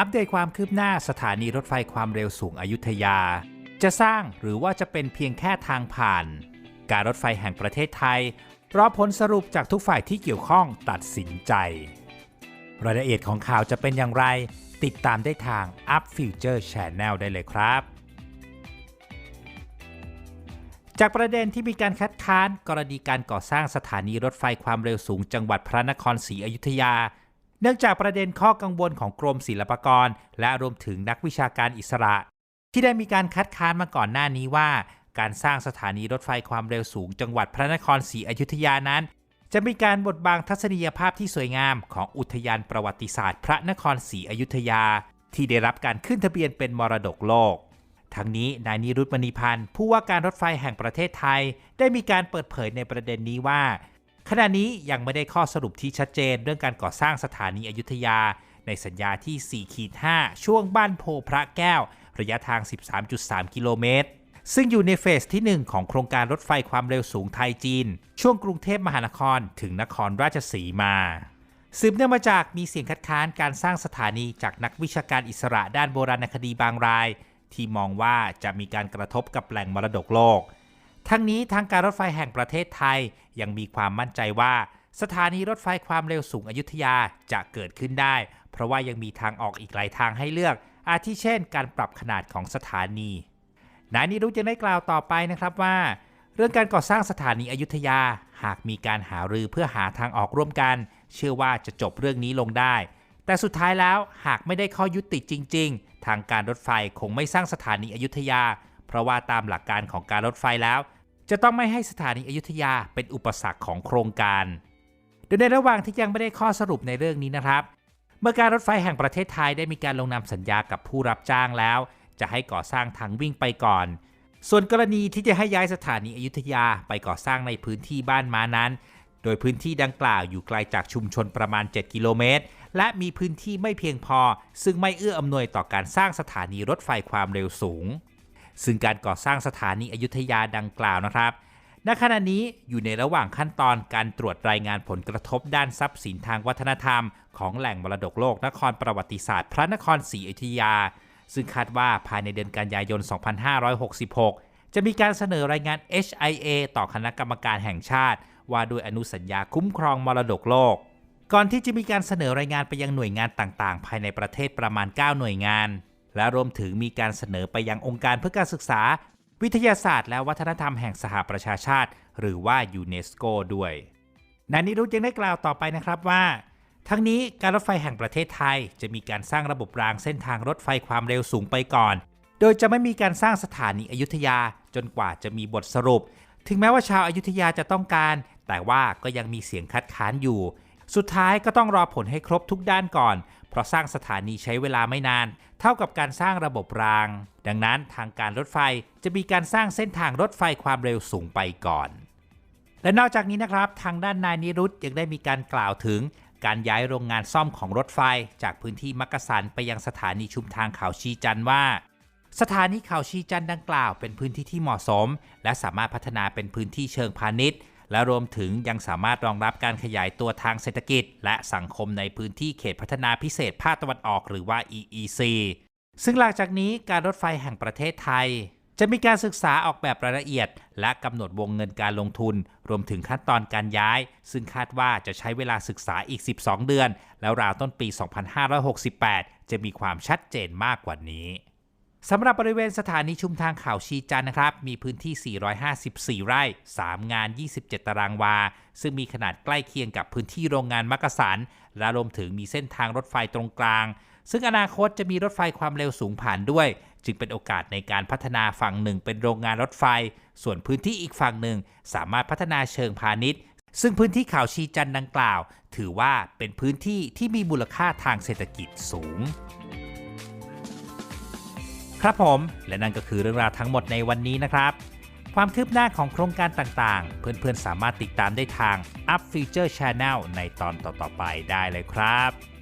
อัปเดตความคืบหน้าสถานีรถไฟความเร็วสูงอยุธยา จะสร้างหรือว่าจะเป็นเพียงแค่ทางผ่าน การรถไฟแห่งประเทศไทยรอผลสรุปจากทุกฝ่ายที่เกี่ยวข้องตัดสินใจ รายละเอียดของข่าวจะเป็นอย่างไร ติดตามได้ทาง Up Future Channel ได้เลยครับ จากประเด็นที่มีการคัดค้านกรณีการก่อสร้างสถานีรถไฟความเร็วสูงจังหวัดพระนครศรีอยุธยา เนื่องจากประเด็นข้อกังวลของกรมศิลปากร และรวมถึงนักวิชาการอิสระ ที่ได้มีการคัดค้านมาก่อนหน้านี้ว่า การสร้างสถานีรถไฟความเร็วสูงจังหวัดพระนครศรีอยุธยานั้น จะมีการบดบังทัศนียภาพที่สวยงามของอุทยานประวัติศาสตร์ พระนครศรีอยุธยา ที่ได้รับการขึ้นทะเบียนเป็นมรดกโลกทั้งนี้นายนิรุตมณีพันธ์ผู้ว่าการรถไฟแห่งประเทศไทย ได้มีการเปิดเผยในประเด็นนี้ว่า ขณะนี้ยังไม่ได้ข้อสรุปที่ชัดเจนเรื่องการก่อสร้างสถานีอยุธยา ในสัญญาที่4ขีด5ช่วงบ้านโพพระแก้ว ระยะทาง 13.3 กิโลเมตร ซึ่งอยู่ในเฟสที่ 1 ของโครงการรถไฟความเร็วสูงไทยจีน ช่วงกรุงเทพมหานครถึงนครราชสีมาสืบเนื่องมาจากมีเสียงคัดค้านการสร้างสถานีจากนักวิชาการอิสระด้านโบราณคดีบางราย ที่มองว่าจะมีการกระทบกับแหล่งมรดกโลก ทั้งนี้ทางการรถไฟแห่งประเทศไทยยังมีความมั่นใจว่า สถานีรถไฟความเร็วสูงอยุธยาจะเกิดขึ้นได้ เพราะว่ายังมีทางออกอีกหลายทางให้เลือก อาทิเช่น การปรับขนาดของสถานี นายนิรุธยังได้กล่าวต่อไปนะครับว่า เรื่องการก่อสร้างสถานีอยุธยา หากมีการหารือเพื่อหาทางออกร่วมกัน เชื่อว่าจะจบเรื่องนี้ลงได้ แต่สุดท้ายแล้วหากไม่ได้ข้อยุติจริง ๆ ทางการรถไฟคงไม่สร้างสถานีอยุธยา เพราะว่าตามหลักการของการรถไฟแล้ว จะต้องไม่ให้สถานีอยุธยาเป็นอุปสรรคของโครงการ โดยในระหว่างที่ยังไม่ได้ข้อสรุปในเรื่องนี้นะครับ เมื่อการรถไฟแห่งประเทศไทยได้มีการลงนามสัญญากับผู้รับจ้างแล้ว จะให้ก่อสร้างทางวิ่งไปก่อน ส่วนกรณีที่จะให้ย้ายสถานีอยุธยาไปก่อสร้างในพื้นที่บ้านม้านั้น โดยพื้นที่ดังกล่าวอยู่ไกลจากชุมชนประมาณ 7 กิโลเมตร และมีพื้นที่ไม่เพียงพอ ซึ่งไม่เอื้ออำนวยต่อการสร้างสถานีรถไฟความเร็วสูง ซึ่งการก่อสร้างสถานีอยุธยาดังกล่าวนะครับ ณ ขณะนี้อยู่ในระหว่างขั้นตอนการตรวจรายงานผลกระทบด้านทรัพย์สินทางวัฒนธรรม ของแหล่งมรดกโลกนครประวัติศาสตร์ พระนครศรีอยุธยา ซึ่งคาดว่าภายในเดือนกันยายน 2566 จะมีการเสนอรายงาน HIA ต่อคณะกรรมการแห่งชาติ ว่าด้วยอนุสัญญาคุ้มครองมรดกโลก ก่อนที่จะมีการเสนอรายงานไปยังหน่วยงานต่างๆ ภายในประเทศประมาณ 9 หน่วยงาน และรวมถึงมีการเสนอไปยังองค์การเพื่อการศึกษา วิทยาศาสตร์ และวัฒนธรรมแห่งสหประชาชาติ หรือว่ายูเนสโกด้วยนายนิรุธยังได้กล่าวต่อไปนะครับว่า ทั้งนี้การรถไฟแห่งประเทศไทย จะมีการสร้างระบบรางเส้นทางรถไฟความเร็วสูงไปก่อน โดยจะไม่มีการสร้างสถานีอยุธยาจนกว่าจะมีบทสรุป ถึงแม้ว่าชาวอายุทยาจะต้องการ แต่ว่าก็ยังมีเสียงคัดค้านอยู่ สุดท้ายก็ต้องรอผลให้ครบทุกด้านก่อน ราะสร้างสถานีใช้เวลาไม่นาน เท่ากับการสร้างระบบราง ดังนั้นทางการรถไฟจะมีการสร้างเส้นทางรถไฟความเร็วสูงไปก่อน และนอกจากนี้นะครับ ทางด้านนายนิรุตยังได้มีการกล่าวถึงการย้ายโรงงานซ่อมของรถไฟ จากพื้นที่มักกะสันไปยังสถานีชุมทางเขาชีจันว่า สถานีเขาชีจันดังกล่าวเป็นพื้นที่ที่เหมาะสม และสามารถพัฒนาเป็นพื้นที่เชิงพาณิชย์ และรวมถึงยังสามารถรองรับการขยายตัวทางเศรษฐกิจ และสังคมในพื้นที่เขตพัฒนาพิเศษภาคตะวันออกหรือว่า EEC ซึ่งหลังจากนี้การรถไฟแห่งประเทศไทย จะมีการศึกษาออกแบบรายละเอียด และกำหนดวงเงินการลงทุน รวมถึงขั้นตอนการย้าย ซึ่งคาดว่าจะใช้เวลาศึกษาอีก 12 เดือน แล้วราวต้นปี 2568 จะมีความชัดเจนมากกว่านี้ สำหรับบริเวณสถานีชุมทางเขาวชีจันนะครับ มีพื้นที่ 454 ไร่ 3 งาน 27 ตารางวา ซึ่งมีขนาดใกล้เคียงกับพื้นที่โรงงานมักกะสัน และรวมถึงมีเส้นทางรถไฟตรงกลาง ซึ่งอนาคตจะมีรถไฟความเร็วสูงผ่านด้วย จึงเป็นโอกาสในการพัฒนาฝั่งหนึ่งเป็นโรงงานรถไฟ ส่วนพื้นที่อีกฝั่งหนึ่ง สามารถพัฒนาเชิงพาณิชย์ ซึ่งพื้นที่เขาวชีจันดังกล่าว ถือว่าเป็นพื้นที่ที่มีมูลค่าทางเศรษฐกิจสูง ครับผมและนั่นก็คือเรื่องราวทั้งหมดในวันนี้นะครับ ความคืบหน้าของโครงการต่างๆ เพื่อนๆสามารถติดตามได้ทาง Up Future Channel ในตอนต่อๆไปได้เลยครับ